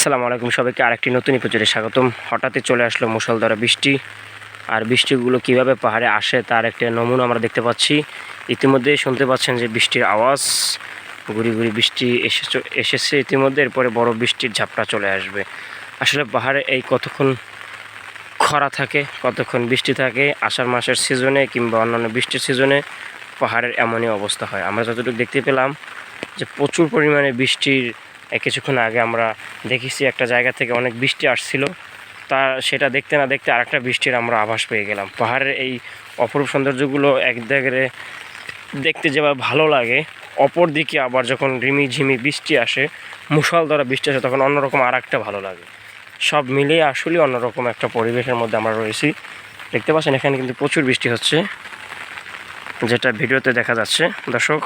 আসসালামু আলাইকুম সবাইকে আরেকটি নতুন এপিসোডে স্বাগতম। হঠাৎই চলে আসলো মুষলধারা বৃষ্টি। আর বৃষ্টিগুলো কীভাবে পাহাড়ে আসে তার একটা নমুনা আমরা দেখতে পাচ্ছি। ইতিমধ্যে শুনতে পাচ্ছেন যে বৃষ্টির আওয়াজ গুড়ি গুড়ি বৃষ্টি এসে এসেছে ইতিমধ্যে, এরপরে বড় বৃষ্টির ঝাপটা চলে আসবে। আসলে পাহাড়ে এই কতক্ষণ খরা থাকে, কতক্ষণ বৃষ্টি থাকে, আষাঢ় মাসের সিজনে কিংবা অন্যান্য বৃষ্টির সিজনে পাহাড়ের এমনই অবস্থা হয়। আমরা যতটুকু দেখতে পেলাম যে প্রচুর পরিমাণে বৃষ্টির কিছুক্ষণ আগে আমরা দেখেছি একটা জায়গা থেকে অনেক বৃষ্টি আসছিল। তা সেটা দেখতে না দেখতে আরেকটা বৃষ্টির আমরা আভাস পেয়ে গেলাম। পাহাড়ের এই অপরূপ সৌন্দর্যগুলো এক জায়গায় দেখতে যেভাবে ভালো লাগে অপর দিকে আবার যখন রিমি ঝিমি বৃষ্টি আসে, মুষলধারা বৃষ্টি আসে, তখন অন্যরকম আর একটা ভালো লাগে। সব মিলিয়ে আসলে অন্যরকম একটা পরিবেশের মধ্যে আমরা রয়েছি। দেখতে পাচ্ছেন এখানে কিন্তু প্রচুর বৃষ্টি হচ্ছে, যেটা ভিডিওতে দেখা যাচ্ছে। দর্শক